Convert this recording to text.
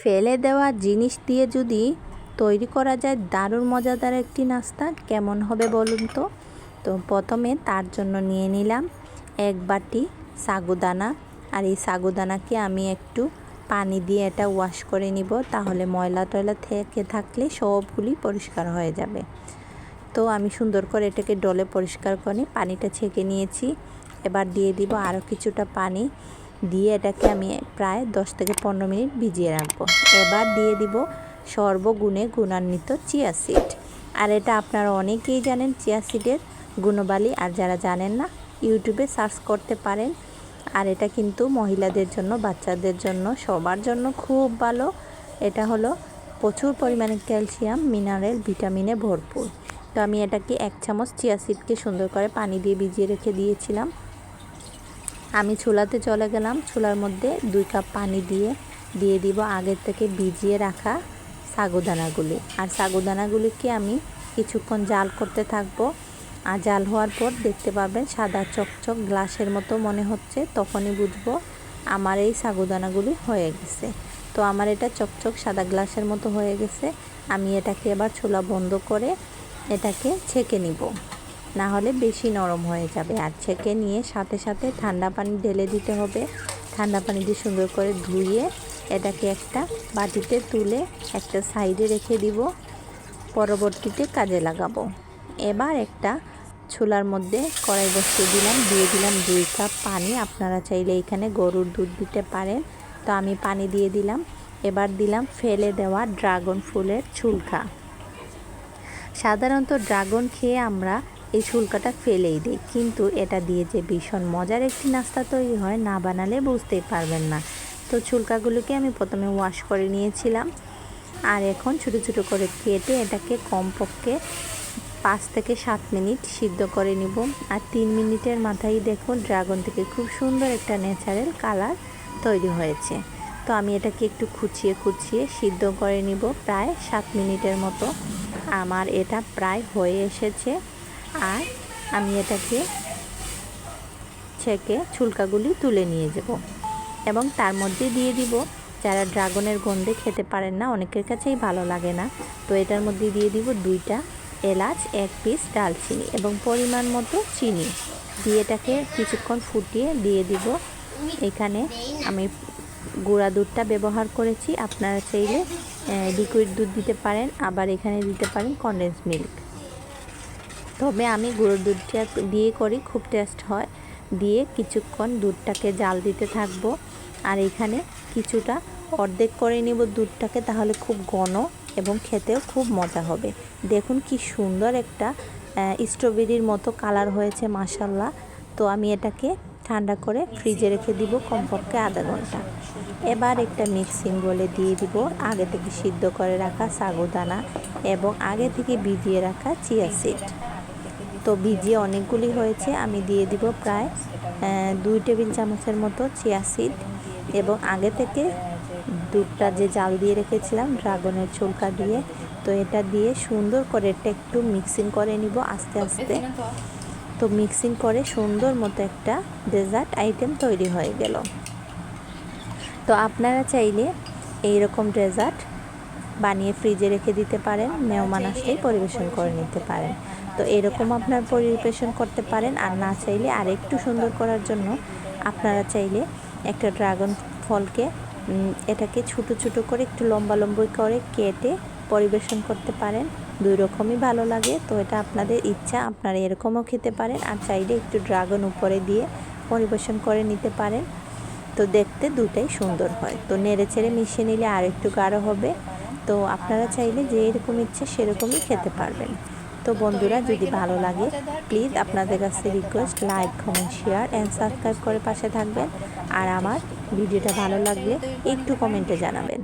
ফেলে দেওয়া জিনিস দিয়ে যদি তৈরি করা যায়, দারুণ মজাদার একটি নাস্তা। কেমন হবে বলুন তো? তো প্রথমে তার জন্য নিয়ে নিলাম এক বাটি সাগুদানা। আর এই সাগুদানাকে আমি একটু পানি দিয়ে এটা ওয়াশ করে নিব। তাহলে ময়লা টয়লা থেকে থাকলে সবগুলি পরিষ্কার হয়ে যাবে। তো আমি সুন্দর করে এটাকে ডলে পরিষ্কার করে পানিটা ছেঁকে নিয়েছি। এবার দিয়ে দিব আরও কিছুটা পানি। দিয়ে এটাকে আমি প্রায় দশ থেকে পনেরো মিনিট ভিজিয়ে রাখব। এবার দিয়ে দিব সর্বগুণে গুণান্বিত চিয়া সিড। আর এটা আপনারা অনেকেই জানেন চিয়া সিডের গুণবালি, আর যারা জানেন না, ইউটিউবে সার্চ করতে পারেন। আর এটা কিন্তু মহিলাদের জন্য, বাচ্চাদের জন্য, সবার জন্য খুব ভালো। এটা হলো প্রচুর পরিমাণে ক্যালসিয়াম, মিনারেল, ভিটামিনে ভরপুর। তো আমি এটাকে এক চামচ চিয়া সিডকে সুন্দর করে পানি দিয়ে ভিজিয়ে রেখে দিয়েছিলাম। আমি চুলাতে চলে গেলাম। চুলার মধ্যে দুই কাপ পানি দিয়ে দিয়ে দিব আগের থেকে ভিজিয়ে রাখা সাগুদানাগুলি। আর সাগুদানাগুলিকে আমি কিছুক্ষণ জাল করতে থাকব। আর জাল হওয়ার পর দেখতে পাবেন সাদা চকচক গ্লাসের মতো মনে হচ্ছে। তখনই বুঝব আমার এই সাগুদানাগুলি হয়ে গেছে। তো আমার এটা চকচক সাদা গ্লাসের মতো হয়ে গেছে। আমি এটাকে এবার ছোলা বন্ধ করে এটাকে ছেঁকে নিব। না হলে বেশি নরম হয়ে যাবে। আর ছেঁকে নিয়ে সাথে সাথে ঠান্ডা পানি ঢেলে দিতে হবে। ঠান্ডা পানি দিয়ে সুন্দর করে ধুয়ে এটাকে একটা বাটিতে তুলে একটা সাইডে রেখে দিব। পরবর্তীতে কাজে লাগাবো। এবার একটা ছোলার মধ্যে কড়াই বসিয়ে দিলাম, দিয়ে দিলাম দুই কাপ পানি। আপনারা চাইলে এখানে গরুর দুধ দিতে পারেন। তো আমি পানি দিয়ে দিলাম। এবার দিলাম ফেলে দেওয়া ড্রাগন ফুলের ছুলকা সাধারণত ড্রাগন খেয়ে আমরা এই শুল্কাটা ফেলেই দিই। কিন্তু এটা দিয়ে যে ভীষণ মজার একটি নাস্তা তৈরি হয়, না বানালে বুঝতেই পারবেন না। তো ছুলকাগুলোকে আমি প্রথমে ওয়াশ করে নিয়েছিলাম। আর এখন ছোটো ছোটো করে কেটে এটাকে কমপক্ষে পাঁচ থেকে সাত মিনিট সিদ্ধ করে নিব। আর তিন মিনিটের মাথায় দেখুন ড্রাগন থেকে খুব সুন্দর একটা ন্যাচারাল কালার তৈরি হয়েছে। তো আমি এটাকে একটু খুচিয়ে খুচিয়ে সিদ্ধ করে নিব প্রায় সাত মিনিটের মতো। আমার এটা প্রায় হয়ে এসেছে। আর আমি এটাকে ছেঁকে ছুলকাগুলি তুলে নিয়ে যাব। এবং তার মধ্যে দিয়ে দিব। যারা ড্রাগনের গন্ধে খেতে পারেন না, অনেকের কাছেই ভালো লাগে না। তো এটার মধ্যে দিয়ে দিব দুইটা এলাচ, এক পিস ডালচিনি এবং পরিমাণ মতো চিনি। দিয়ে এটাকে কিছুক্ষণ ফুটিয়ে দিয়ে দিব। এখানে আমি গুঁড়া দুধটা ব্যবহার করেছি। আপনারা চাইলে লিকুইড দুধ দিতে পারেন, আবার এখানে দিতে পারেন কন্ডেন্স মিল্ক তবে আমি গুঁড়ো দুধটা দিয়ে করি, খুব টেস্ট হয়। দিয়ে কিছুক্ষণ দুধটাকে জাল দিতে থাকব। আর এখানে কিছুটা অর্ধেক করে নিব দুধটাকে, তাহলে খুব ঘন এবং খেতেও খুব মজা হবে। দেখুন কি সুন্দর একটা স্ট্রবেরির মতো কালার হয়েছে মাসাল্লাহ তো আমি এটাকে ঠান্ডা করে ফ্রিজে রেখে দিব কমপক্ষে আধা ঘণ্টা। এবার একটা মিক্সিং বলে দিয়ে দিব, আগে থেকে সিদ্ধ করে রাখা সাগুদানা এবং আগে থেকে ভিজিয়ে রাখা চিয়া সিড তো ভিজিয়ে অনেকগুলি হয়েছে, আমি দিয়ে দিব প্রায় দুই টেবিল চামচের মতো চিয়া সিড এবং আগে থেকে দুধটা যে জাল দিয়ে রেখেছিলাম ড্রাগনের চুলকা দিয়ে, তো এটা দিয়ে সুন্দর করে এটা একটু মিক্সিং করে নিব আস্তে আস্তে। তো মিক্সিং করে সুন্দর মতো একটা ডেজার্ট আইটেম তৈরি হয়ে গেল। তো আপনারা চাইলে এইরকম ডেজার্ট বানিয়ে ফ্রিজে রেখে দিতে পারেন, মেহমান আসলেই পরিবেশন করে নিতে পারেন। তো এরকম আপনার পরিবেশন করতে পারেন, আর না চাইলে আর একটু সুন্দর করার জন্য আপনারা চাইলে একটা ড্রাগন ফলকে এটাকে ছোটো ছোটো করে একটু লম্বা লম্বা করে কেটে পরিবেশন করতে পারেন। দুই রকমই ভালো লাগে, তো এটা আপনাদের ইচ্ছা, আপনারা এরকমও খেতে পারেন, আর চাইলে একটু ড্রাগন উপরে দিয়ে পরিবেশন করে নিতে পারেন। তো দেখতে দুটাই সুন্দর হয়। তো নেড়ে ছেড়ে মিশিয়ে নিলে আর একটু গাঢ় হবে। তো আপনারা চাইলে যে এরকম ইচ্ছে সেরকমই খেতে পারবেন। তো বন্ধুরা, যদি ভালো লাগে প্লিজ আপনাদের কাছে request like comment share and subscribe করে পাশে থাকবেন। আর আমার ভিডিওটা ভালো লাগলে একটু কমেন্টে জানাবেন।